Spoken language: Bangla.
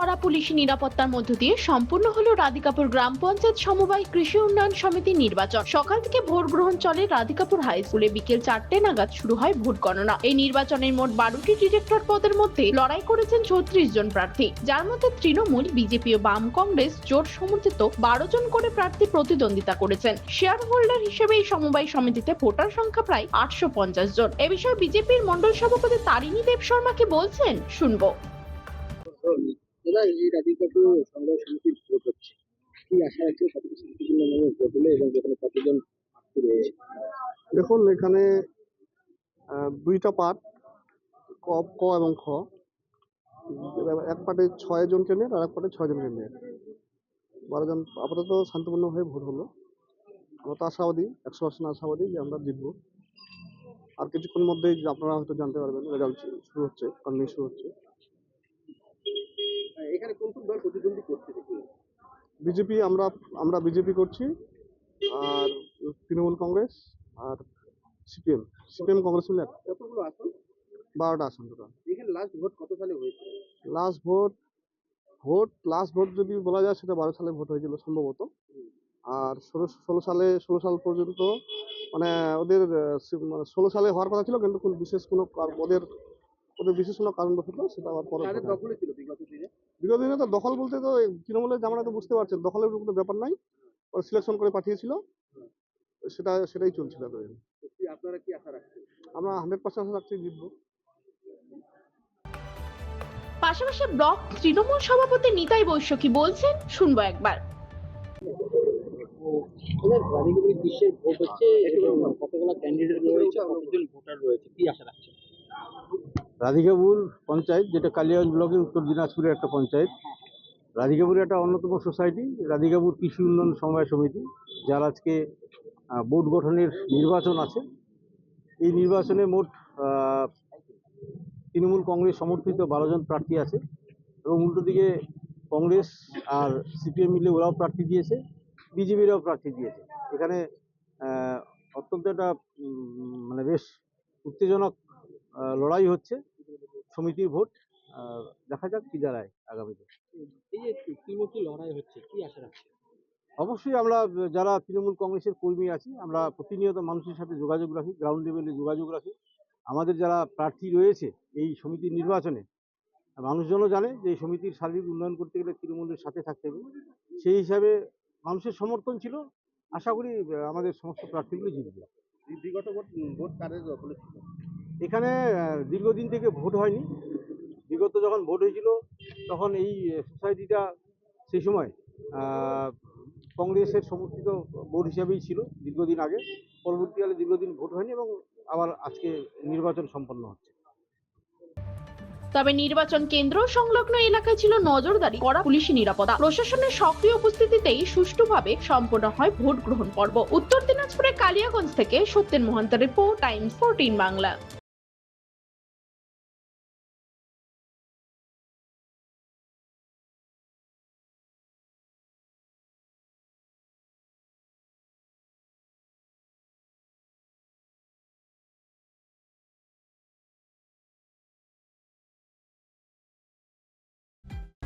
করা পুলিশি নিরাপত্তার মধ্য দিয়ে সম্পূর্ণ হলো রাধিকাপুর গ্রাম পঞ্চায়েত সমবায় কৃষি উন্নয়ন সমিতির নির্বাচন। সকাল থেকে ভোট গ্রহণ চলে রাধিকাপুর হাই স্কুলে। বিকেল চারটে নাগাদ শুরু হয় ভোট গণনা। এই নির্বাচনের মোট বারোটি ডিরেক্টর পদের মধ্যে লড়াই করেছেন ছত্রিশ জন প্রার্থী। যার মধ্যে তৃণমূল, বিজেপি ও বাম কংগ্রেস জোট সমর্থিত বারো জন করে প্রার্থী প্রতিদ্বন্দ্বিতা করেছেন। শেয়ার হোল্ডার হিসেবে এই সমবায় সমিতিতে ভোটার সংখ্যা প্রায় আটশো পঞ্চাশ জন। এ বিষয়ে বিজেপির মন্ডল সভাপতি তারিণী দেব শর্মা কি বলছেন, শুনব। এই ভোট হচ্ছে। কি আশা শান্তিপূর্ণভাবে ভোট হলে এবং যেখানে কতজন দেখুন, এখানে দুইটা পার্ট, ক ক এবং খ। এক পার্টে ছয় জন ক্যান্ডিডেট আর এক পার্টে ছয় জন ক্যান্ডিডেট বারো জন, আপাতত শান্তিপূর্ণভাবে ভোট হলো। আমরা তো আশাবাদী, একশো পার্সেন্ট আশাবাদী যে আমরা জিতবো। আর কিছুক্ষণ মধ্যেই আপনারা হয়তো জানতে পারবেন, রেজাল্ট শুরু হচ্ছে কাউন্টিং শুরু হচ্ছে। এখানে কোন কোন দল প্রতিদ্বন্দ্বী করছে বিজেপি আমরা আমরা বিজেপি করছি আর তৃণমূল কংগ্রেস আর সিপিএম। সিপিএম কংগ্রেস মিলে কতগুলো আসন? বারোটা আসন টোটাল। এখানে লাস্ট ভোট কত সালে হয়েছে last vote vote last vote যদি বলা যায় সেটা বারো সালে ভোট হয়েছিল সম্ভবত। আর ষোলো ষোলো সালে ষোলো সাল পর্যন্ত মানে ওদের মানে ষোলো সালে হওয়ার কথা ছিল কিন্তু কোনো বিশেষ কোনো ওদের ওদের বিশেষ কোনো কারণ কারণবশত সেটা আবার পরে ছিল বিগত দিনে বিগত দিনে তো দখল বলতে তো তৃণমূলের জামানা তো বুঝতে পারছেন দখলের কোনো ব্যাপার নাই। ওরা সিলেকশন করে পাঠিয়েছিল। সেটা সেটাই চলছিল কি আপনারা কি আশা রাখছেন? আমরা হান্ড্রেড পার্সেন্ট রাখছি জিতবো। পাশাপাশি ব্লক তৃণমূল সভাপতি নিতাই বৈশ্য কি বলছেন শুনব একবার। বিশ্বের ভোট হচ্ছে কতগুলো ক্যান্ডিডেট রয়েছে কতজন ভোটার রয়েছে কি আশা রাখছেন? রাধিকাপুর পঞ্চায়েত, যেটা কালিয়াগঞ্জ ব্লকের উত্তর দিনাজপুরের একটা পঞ্চায়েত। রাধিকাপুরের একটা অন্যতম সোসাইটি, রাধিকাপুর কৃষি উন্নয়ন সমবায় সমিতি, যার আজকে বোর্ড গঠনের নির্বাচন আছে। এই নির্বাচনে মোট তৃণমূল কংগ্রেস সমর্থিত বারো জন প্রার্থী আছে এবং উল্টো দিকে কংগ্রেস আর সিপিএম মিলে ওরাও প্রার্থী দিয়েছে, বিজেপিরাও প্রার্থী দিয়েছে। এখানে অত্যন্ত একটা মানে বেশ উত্তেজনক লড়াই হচ্ছে। সমিতির ভোট দেখা যাক কি দাঁড়ায় আগামীতে এই যে ত্রিমুখী লড়াই হচ্ছে কি আশা রাখছেন? অবশ্যই আমরা যারা তৃণমূল কংগ্রেসের কর্মী আছি আমরা প্রতিনিয়ত মানুষের সাথে যোগাযোগ রাখি গ্রাউন্ড লেভেলে যোগাযোগ রাখি। আমাদের যারা প্রার্থী রয়েছে এই সমিতির নির্বাচনে মানুষজনও জানে যে এই সমিতির সার্বিক উন্নয়ন করতে গেলে তৃণমূলের সাথে থাকতে হবে। সেই হিসাবে মানুষের সমর্থন ছিল আশা করি আমাদের সমস্ত প্রার্থীগুলো জিতবে। বিগত ভোট ভোট কাদের ছিল? এখানে দীর্ঘদিন থেকে ভোট হয়নি। বিগত যখন ভোট হয়েছিল, তখন এই সোসাইটিটা সেই সময় কংগ্রেসের সমর্থিত বোর্ড হিসাবেই ছিল দীর্ঘদিন আগে। পরবর্তীকালে দীর্ঘদিন ভোট হয়নি এবং আবার আজকে নির্বাচন সম্পন্ন হচ্ছে। তবে নির্বাচন কেন্দ্র সংলগ্ন এলাকায় ছিল নজরদারি করা পুলিশি নিরাপত্তা। প্রশাসনের সক্রিয় উপস্থিতিতেই সুষ্ঠুভাবে সম্পন্ন হয় ভোট গ্রহণ পর্ব। উত্তর দিনাজপুরের কালিয়াগঞ্জ থেকে Satyen Mahanta report, Times fourteen Bangla.